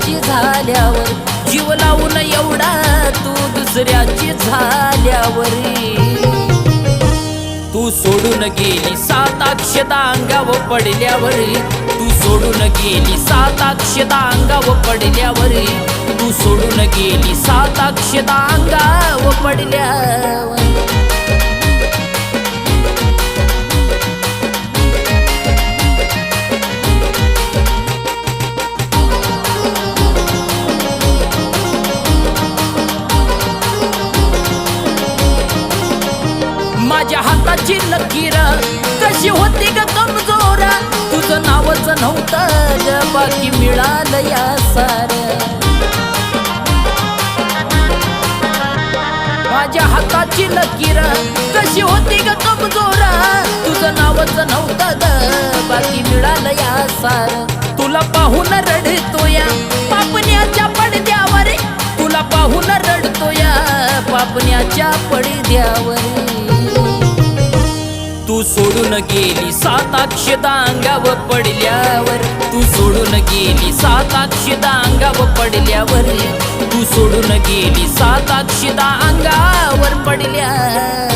स्वतःची झाल्यावर जीव लावून एवढा तू दुसऱ्याची झाल्यावर. तू सोडून गेली सात अक्षता अंगाव पडल्यावर. तू सोडून गेली सात अक्षता अंगाव पडल्यावर. तू सोडून गेली सात अक्षता अंगाव पडल्यावर. माझ्या हाताची लकीर. कशी होती ग कमजोर? तुझं नावच नव्हतं ग बाकी मिळालं या सार. माझ्या हाताची लकीर. कशी होती ग कमजोर? तुझं नावच नव्हतं ग बाकी मिळालं या सार. तुला पाहून रडतो या पापण्याच्या पडद्यावर. तुला पाहून रडतो या पापण्याच्या पडद्यावर. तू सोडून गेली सात अक्षता अंगाव पडल्यावर. तू सोडून गेली सात अक्षता अंगाव पडल्यावर. तू सोडून गेली सात अक्षता अंगावर पडल्या.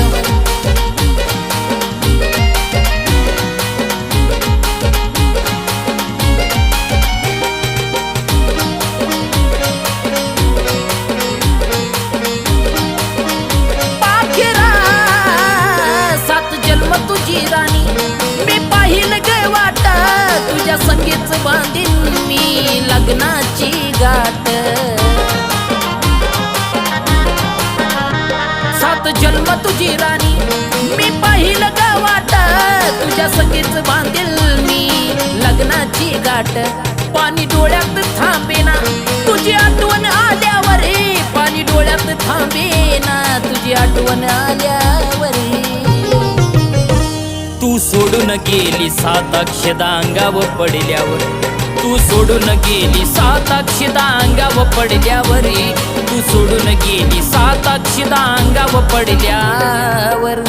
जन्म राणी. मी पाहिलं ग वाट तुझ्या संगीत बांधीन मी लग्नाची गाठ. सात जन्म तुझी राणी. मी पाहिलं ग वाट तुझ्या संगीत बांधील मी लग्नाची गाठ. पाणी डोळ्यात थांबेना तुझी आठवण आल्यावर. पाणी डोळ्यात थांबेना तुझी आठवण आल्या तू सोडून गेली सात अक्षदा अंगाव पडल्यावर तू सोडून गेली सात अक्षदा अंगाव पडल्यावर तू सोडून गेली सात अक्षदा अंगाव पडल्यावर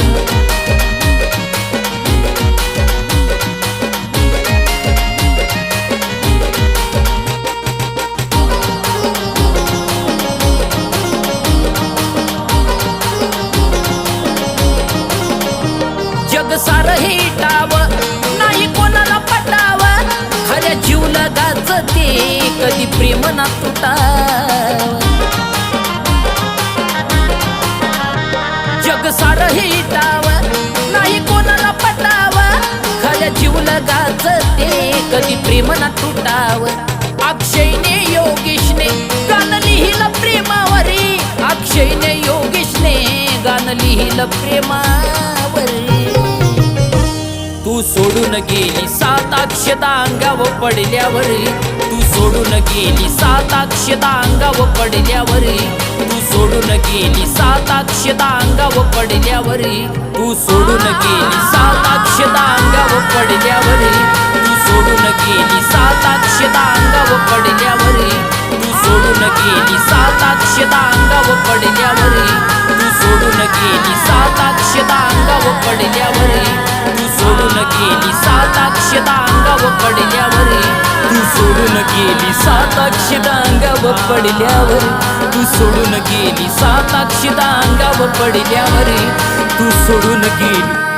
जग नाही कोणाला पटाव. खऱ्या जीवला लगाच कधी प्रेम ना तुटाव. जग सार हे टाव नाही कोणाला पटाव. खऱ्या जीव लगाच ते कधी प्रेम ना तुटाव. अक्षयने योगेशने गाण लिहिलं प्रेमावरी. अक्षयने योगेशने गाण लिहिलं प्रेमा सोडून गेली सात अक्षता अंगाव पडल्यावर. तू सोडून गेली सात अक्षता अंगाव पडल्यावर. तू सोडून गेली सात अक्षता अंगाव पडल्यावर. तू सोडून गेली सात अक्षता अंगाव पडल्यावर. तू सोडून गेली सात अक्षता अंगाव पडल्यावर. तू सोडून गेली सात अक्षता अंगाव पडल्यावर. तू सोडून गेली सात अक्षता अंगाव पडल्यावर. तू सोडून गेली सात अक्षदा अंगावर पडल्यावर. तू सोडून गेली सात अक्षदा अंगावर पडल्यावर. तू सोडून गेली सात अक्षदा अंगावर पडल्यावर. तू सोडून गेली